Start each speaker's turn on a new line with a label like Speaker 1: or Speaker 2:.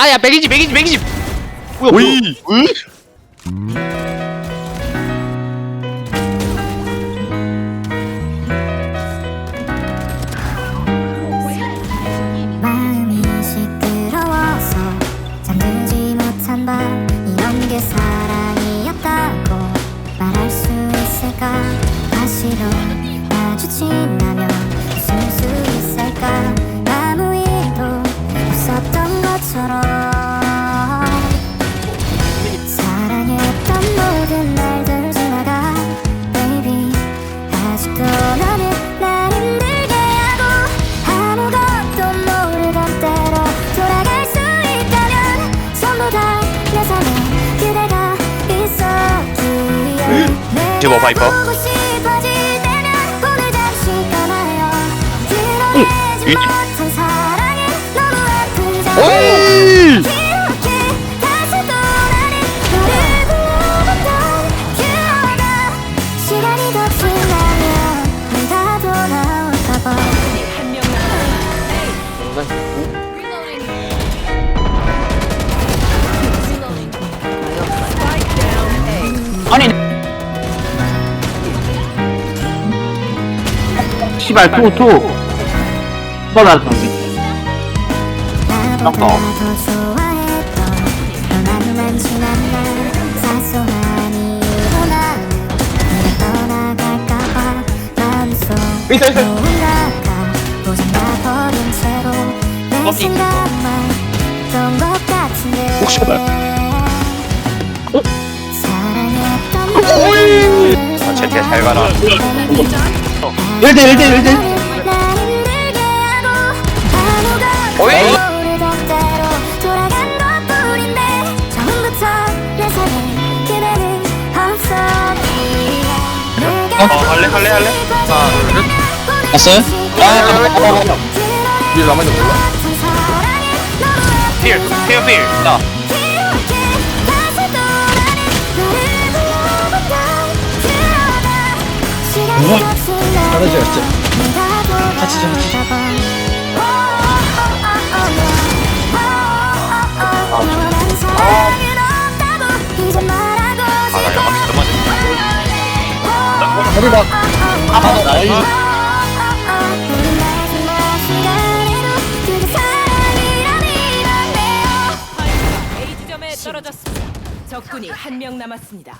Speaker 1: 아야 맥이지 맥이지 맥이지. 뭐야
Speaker 2: 오이.
Speaker 3: 마음이 시끄러워서 잠들지 못한 밤 이런 게 사랑이었다고 말할 수 있을까? 다시도 마주친다 내가
Speaker 1: 파이퍼.
Speaker 3: 오
Speaker 1: 있어, 있어.
Speaker 3: 내
Speaker 1: 어디?
Speaker 3: 생각만 했던 것 같은데
Speaker 2: 혹시 나-
Speaker 1: 어?
Speaker 3: 사랑했던 너를
Speaker 1: 아, 제트야, 잘 가라.
Speaker 3: 1대 1대 1대
Speaker 1: 어이? 어, 할래, 할래, 할래? 하나, 둘, 셋.
Speaker 2: 왔어요?
Speaker 3: 일
Speaker 2: 남아있는 거 몰라?
Speaker 1: 필 필, 필. 자
Speaker 3: 우와
Speaker 2: 떨어졌지?
Speaker 3: 같이 잡지
Speaker 1: 아, 나 영화 진짜 맞네.
Speaker 2: 허리가
Speaker 3: 아,
Speaker 2: 나이.
Speaker 4: 떨어졌습니다. 적군이 한 명 남았습니다.